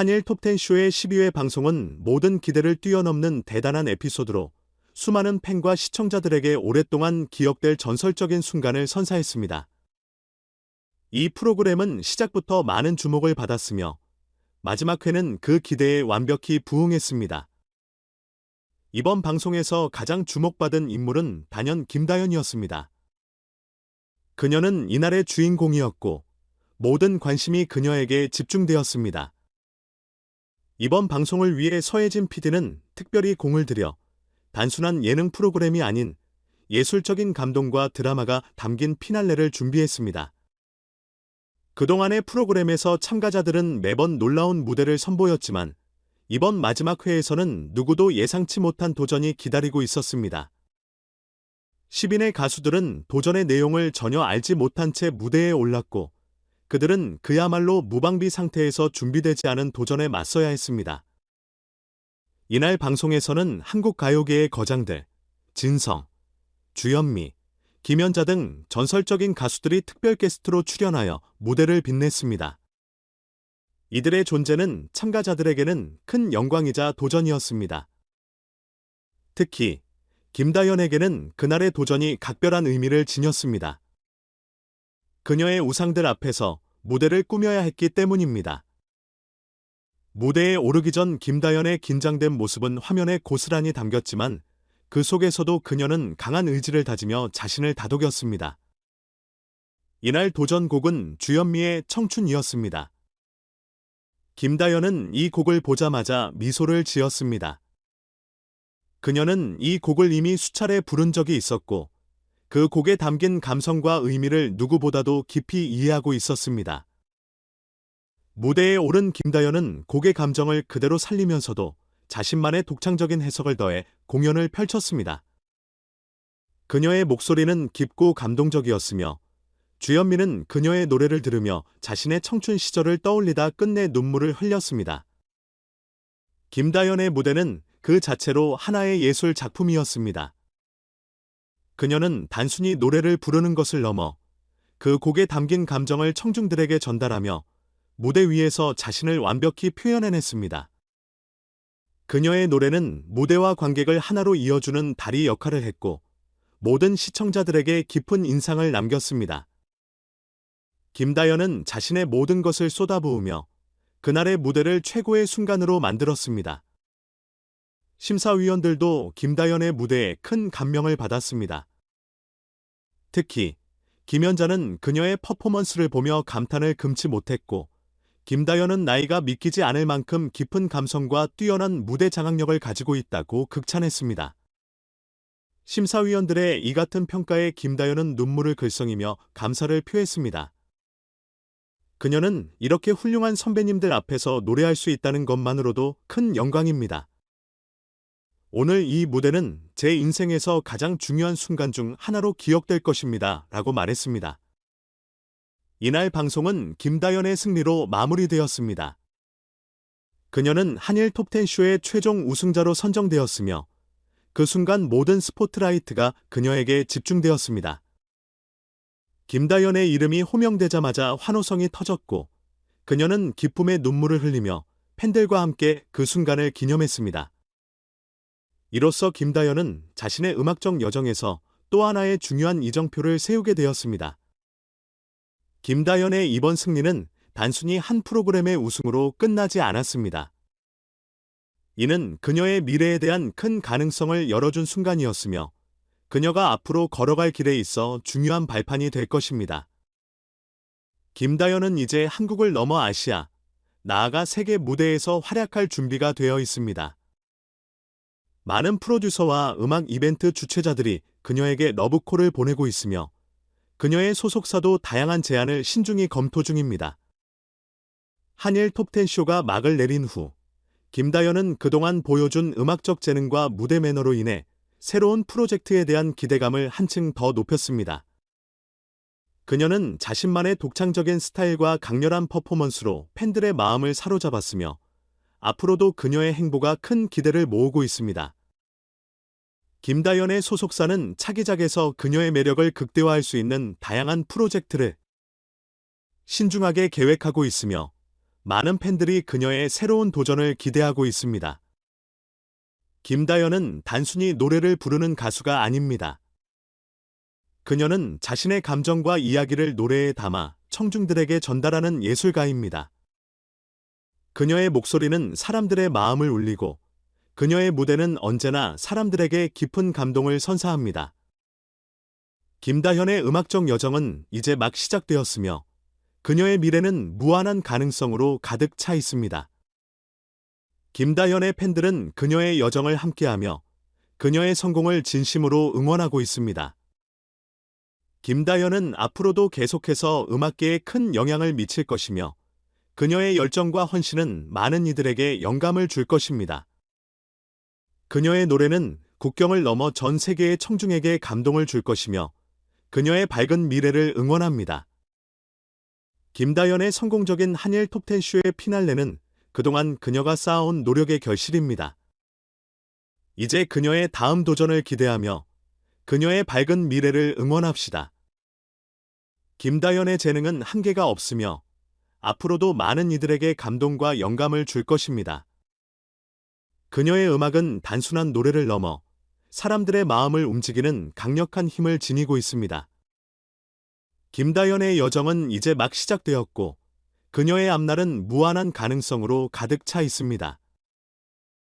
한일 톱10 쇼의 12회 방송은 모든 기대를 뛰어넘는 대단한 에피소드로 수많은 팬과 시청자들에게 오랫동안 기억될 전설적인 순간을 선사했습니다. 이 프로그램은 시작부터 많은 주목을 받았으며 마지막 회는 그 기대에 완벽히 부응했습니다. 이번 방송에서 가장 주목받은 인물은 단연 김다연이었습니다. 그녀는 이날의 주인공이었고 모든 관심이 그녀에게 집중되었습니다. 이번 방송을 위해 서혜진 PD는 특별히 공을 들여 단순한 예능 프로그램이 아닌 예술적인 감동과 드라마가 담긴 피날레를 준비했습니다. 그동안의 프로그램에서 참가자들은 매번 놀라운 무대를 선보였지만 이번 마지막 회에서는 누구도 예상치 못한 도전이 기다리고 있었습니다. 10인의 가수들은 도전의 내용을 전혀 알지 못한 채 무대에 올랐고 그들은 그야말로 무방비 상태에서 준비되지 않은 도전에 맞서야 했습니다. 이날 방송에서는 한국 가요계의 거장들, 진성, 주현미, 김연자 등 전설적인 가수들이 특별 게스트로 출연하여 무대를 빛냈습니다. 이들의 존재는 참가자들에게는 큰 영광이자 도전이었습니다. 특히 김다연에게는 그날의 도전이 각별한 의미를 지녔습니다. 그녀의 우상들 앞에서 무대를 꾸며야 했기 때문입니다. 무대에 오르기 전 김다연의 긴장된 모습은 화면에 고스란히 담겼지만 그 속에서도 그녀는 강한 의지를 다지며 자신을 다독였습니다. 이날 도전곡은 주현미의 청춘이었습니다. 김다연은 이 곡을 보자마자 미소를 지었습니다. 그녀는 이 곡을 이미 수차례 부른 적이 있었고 그 곡에 담긴 감성과 의미를 누구보다도 깊이 이해하고 있었습니다. 무대에 오른 김다연은 곡의 감정을 그대로 살리면서도 자신만의 독창적인 해석을 더해 공연을 펼쳤습니다. 그녀의 목소리는 깊고 감동적이었으며 주현미는 그녀의 노래를 들으며 자신의 청춘 시절을 떠올리다 끝내 눈물을 흘렸습니다. 김다연의 무대는 그 자체로 하나의 예술 작품이었습니다. 그녀는 단순히 노래를 부르는 것을 넘어 그 곡에 담긴 감정을 청중들에게 전달하며 무대 위에서 자신을 완벽히 표현해냈습니다. 그녀의 노래는 무대와 관객을 하나로 이어주는 다리 역할을 했고 모든 시청자들에게 깊은 인상을 남겼습니다. 김다연은 자신의 모든 것을 쏟아부으며 그날의 무대를 최고의 순간으로 만들었습니다. 심사위원들도 김다연의 무대에 큰 감명을 받았습니다. 특히 김연자는 그녀의 퍼포먼스를 보며 감탄을 금치 못했고 김다연은 나이가 믿기지 않을 만큼 깊은 감성과 뛰어난 무대 장악력을 가지고 있다고 극찬했습니다. 심사위원들의 이 같은 평가에 김다연은 눈물을 글썽이며 감사를 표했습니다. 그녀는 이렇게 훌륭한 선배님들 앞에서 노래할 수 있다는 것만으로도 큰 영광입니다. 오늘 이 무대는 제 인생에서 가장 중요한 순간 중 하나로 기억될 것입니다. 라고 말했습니다. 이날 방송은 김다연의 승리로 마무리되었습니다. 그녀는 한일 톱10쇼의 최종 우승자로 선정되었으며 그 순간 모든 스포트라이트가 그녀에게 집중되었습니다. 김다연의 이름이 호명되자마자 환호성이 터졌고 그녀는 기쁨의 눈물을 흘리며 팬들과 함께 그 순간을 기념했습니다. 이로써 김다연은 자신의 음악적 여정에서 또 하나의 중요한 이정표를 세우게 되었습니다. 김다연의 이번 승리는 단순히 한 프로그램의 우승으로 끝나지 않았습니다. 이는 그녀의 미래에 대한 큰 가능성을 열어준 순간이었으며 그녀가 앞으로 걸어갈 길에 있어 중요한 발판이 될 것입니다. 김다연은 이제 한국을 넘어 아시아, 나아가 세계 무대에서 활약할 준비가 되어 있습니다. 많은 프로듀서와 음악 이벤트 주최자들이 그녀에게 러브콜을 보내고 있으며 그녀의 소속사도 다양한 제안을 신중히 검토 중입니다. 한일 톱10쇼가 막을 내린 후 김다연은 그동안 보여준 음악적 재능과 무대 매너로 인해 새로운 프로젝트에 대한 기대감을 한층 더 높였습니다. 그녀는 자신만의 독창적인 스타일과 강렬한 퍼포먼스로 팬들의 마음을 사로잡았으며 앞으로도 그녀의 행보가 큰 기대를 모으고 있습니다. 김다연의 소속사는 차기작에서 그녀의 매력을 극대화할 수 있는 다양한 프로젝트를 신중하게 계획하고 있으며 많은 팬들이 그녀의 새로운 도전을 기대하고 있습니다. 김다연은 단순히 노래를 부르는 가수가 아닙니다. 그녀는 자신의 감정과 이야기를 노래에 담아 청중들에게 전달하는 예술가입니다. 그녀의 목소리는 사람들의 마음을 울리고 그녀의 무대는 언제나 사람들에게 깊은 감동을 선사합니다. 김다현의 음악적 여정은 이제 막 시작되었으며 그녀의 미래는 무한한 가능성으로 가득 차 있습니다. 김다현의 팬들은 그녀의 여정을 함께하며 그녀의 성공을 진심으로 응원하고 있습니다. 김다현은 앞으로도 계속해서 음악계에 큰 영향을 미칠 것이며 그녀의 열정과 헌신은 많은 이들에게 영감을 줄 것입니다. 그녀의 노래는 국경을 넘어 전 세계의 청중에게 감동을 줄 것이며 그녀의 밝은 미래를 응원합니다. 김다연의 성공적인 한일 톱10쇼의 피날레는 그동안 그녀가 쌓아온 노력의 결실입니다. 이제 그녀의 다음 도전을 기대하며 그녀의 밝은 미래를 응원합시다. 김다연의 재능은 한계가 없으며 앞으로도 많은 이들에게 감동과 영감을 줄 것입니다. 그녀의 음악은 단순한 노래를 넘어 사람들의 마음을 움직이는 강력한 힘을 지니고 있습니다. 김다연의 여정은 이제 막 시작되었고 그녀의 앞날은 무한한 가능성으로 가득 차 있습니다.